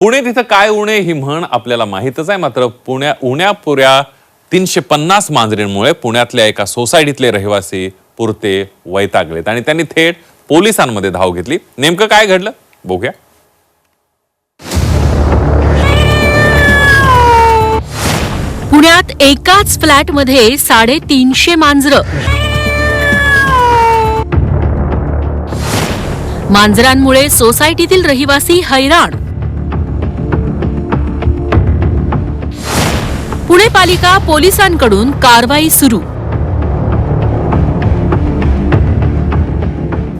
पुणे तिथं काय उणे ही म्हण आपल्याला माहीतच आहे. मात्र पुण्या उण्यापुऱ्या तीनशे पन्नास मांजरींमुळे पुण्यातल्या एका सोसायटीतले रहिवासी पुरते वैतागलेत आणि त्यांनी थेट पोलिसांमध्ये धाव घेतली. नेमकं काय घडलं? बघूया. पुण्यात एकाच फ्लॅटमध्ये साडेतीनशे मांजरं. मांजरांमुळे सोसायटीतील रहिवासी हैराण. पुणे पालिका पोलिसांकडून कारवाई सुरू.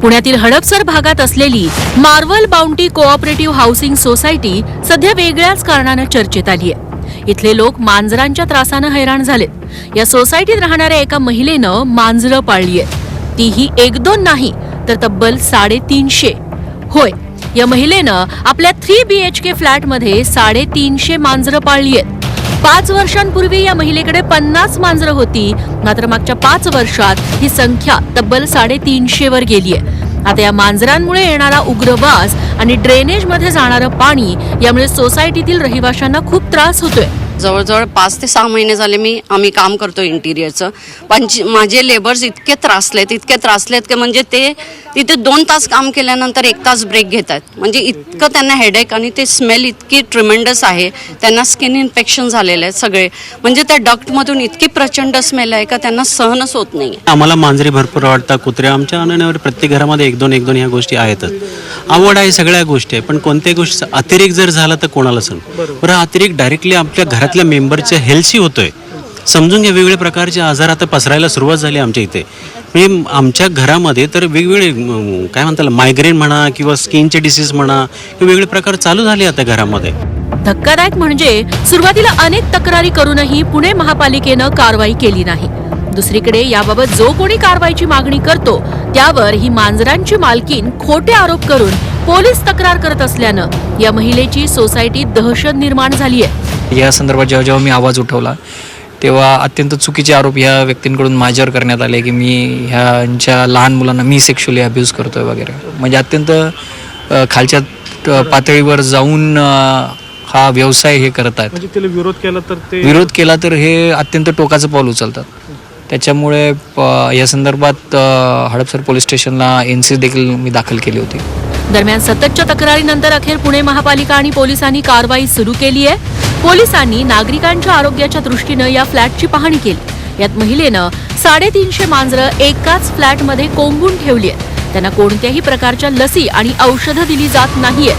पुण्यातील हडपसर भागात असलेली Marvel Bounty cooperative housing society सध्या वेगळ्याच कारणानं चर्चेत आली आहे इथले लोक मांजरांच्या त्रासानं हैराण झालेत. या सोसायटीत राहणाऱ्या एका महिलेनं मांजरं पाळली आहेत तीही एक दोन नाही तर तब्बल साडेतीनशे. होय या महिलेनं आपल्या थ्री बी एच के फ्लॅटमध्ये साडेतीनशे मांजरं पाळली आहेत पाच वर्षांपूर्वी या महिलेकडे पन्नास मांजरं होती. मात्र मागच्या पाच वर्षात ही संख्या तब्बल साडेतीनशे वर गेली आहे. आता या मांजरांमुळे येणारा उग्र वास आणि ड्रेनेजमध्ये जाणारं पाणी यामुळे सोसायटीतील रहिवाशांना खूप त्रास होतोय. जवळजवळ पाच ते सहा महिने झाले मी आम्ही काम करतो इंटिरियरचं पण माझे लेबर्स इतके त्रासलेत इतके त्रासलेत की म्हणजे ते तिथे दोन तास काम केल्यानंतर एक तास ब्रेक घेत आहेत. म्हणजे इतकं त्यांना हेडेक आणि ते स्मेल इतकी ट्रिमेंडस आहे. त्यांना स्किन इन्फेक्शन झालेलं आहे सगळे. म्हणजे त्या डक्टमधून इतकी प्रचंड स्मेल आहे का त्यांना सहनच होत नाही आम्हाला मांजरी भरपूर आवडतात कुत्रे. आमच्या आणण्यावर प्रत्येक घरामध्ये एक दोन एक दोन ह्या गोष्टी आहेतच. आवड आहे सगळ्या गोष्टी आहे पण कोणत्याही गोष्टीचा अतिरेक जर झाला तर कोणाला सांग बरं अतिरेक डायरेक्टली आपल्या घरातल्या मेंबरच्या हेल्थशी होतोय. समजून घ्या वेगवेगळ्या प्रकारचे आजार आता पसरायला सुरुवात झाली आमच्या इथे. म्हणजे आमच्या घरामध्ये तर वेगवेगळे काय म्हणतात मायग्रेन म्हणा किंवा स्किनचे डिसीज म्हणा हे वेगवेगळे प्रकार चालू झाले आता घरामध्ये. धक्कादायक म्हणजे सुरुवातीला अनेक तक्रारी करूनही पुणे महापालिकेनं कारवाई केली नाही. दुसरीकडे याबाबत जो कोणी कारवाईची मागणी करतो त्यावर ही मांजरांची मालकीन खोटे आरोप करून पोलीस तक्रार करत असल्यानं या महिलेची सोसायटीत दहशत निर्माण झाली आहे या संदर्भात जेव्हा जेव्हा मी आवाज उठवला तेव्हा अत्यंत चुकीचे आरोप ह्या व्यक्तींकडून माझ्यावर करण्यात आले की मी ह्यांच्या लहान मुलांना मी सेक्शुअली अब्यूज करतोय वगैरे. म्हणजे अत्यंत खालच्या पातळीवर जाऊन हा व्यवसाय हे करत आहेत. म्हणजे विरोध केला तर ते विरोध केला तर हे अत्यंत टोकाचं पाऊल उचलतात. त्याच्यामुळे या संदर्भात हडपसर पोलीस स्टेशनला एन सी देखील मी दाखल केली होती. दरम्यान सततच्या तक्रारीनंतर अखेर पुणे महापालिका आणि पोलिसांनी कारवाई सुरू केली आहे. पोलिसांनी नागरिकांच्या आरोग्याच्या दृष्टीनं या फ्लॅटची पाहणी केली. यात महिलेनं साडेतीनशे मांजरं एकाच फ्लॅटमध्ये कोंबून ठेवली आहेत. त्यांना कोणत्याही प्रकारच्या लसी आणि औषधं दिली जात नाहीये.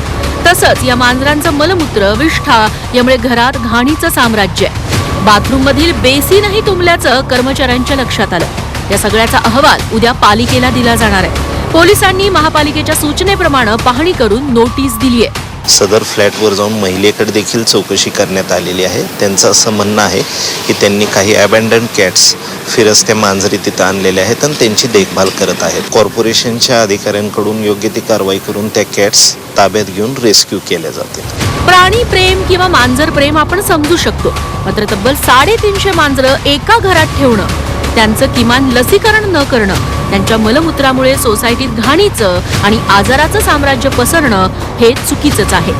तसंच या मांजरांचं मलमूत्र विष्ठा यामुळे घरात घाणीचं साम्राज्य आहे. बाथरूम मधील बेसिनही तुंबल्याचं कर्मचाऱ्यांच्या लक्षात आलं. या सगळ्याचा अहवाल उद्या पालिकेला दिला जाणार आहे. पोलिसांनी महापालिकेच्या सूचनेप्रमाणे पाहणी करून नोटीस दिली आहे सदर फ्लॅटवर जाऊन महिलेकडे देखील चौकशी करण्यात आलेली आहे. त्यांचं असं म्हणणं आहे की त्यांनी काही अबँडन कॅट्स फिरस्त्या मांजरी तिथं आणलेल्या आहेत आणि त्यांची देखभाल करत आहेत. कॉर्पोरेशनच्या अधिकाऱ्यांकडून योग्य ती कारवाई करून त्या कॅट्स ताब्यात घेऊन रेस्क्यू केल्या जातील. प्राणी प्रेम किंवा मांजर प्रेम आपण समजू शकतो. मात्र तब्बल साडेतीनशे मांजरं एका घरात ठेवणं त्यांचं किमान लसीकरण न करणं त्यांच्या मलमूत्रामुळे सोसायटीत घाणीचं आणि आजाराचं साम्राज्य पसरणं हे चुकीचंच आहे.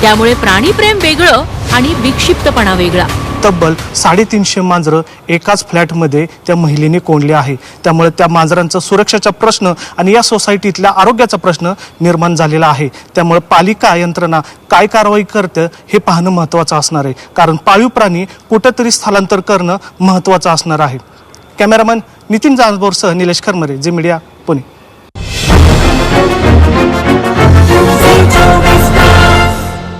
त्यामुळे प्राणीप्रेम वेगळं आणि विक्षिप्तपणा वेगळा. तब्बल साडेतीनशे मांजरं एकाच फ्लॅटमध्ये त्या महिलेने कोंडले आहे. त्यामुळे त्या मांजरांचा सुरक्षेचा प्रश्न आणि या सोसायटीतल्या आरोग्याचा प्रश्न निर्माण झालेला आहे. त्यामुळे पालिका यंत्रणा काय कारवाई करतं हे पाहणं महत्त्वाचं असणार आहे. कारण पाळीव प्राणी कुठंतरी स्थलांतर करणं महत्त्वाचं असणार आहे. कॅमेरामन नितीन जानबोरसह निलेश खरमरे जी मीडिया पुणे.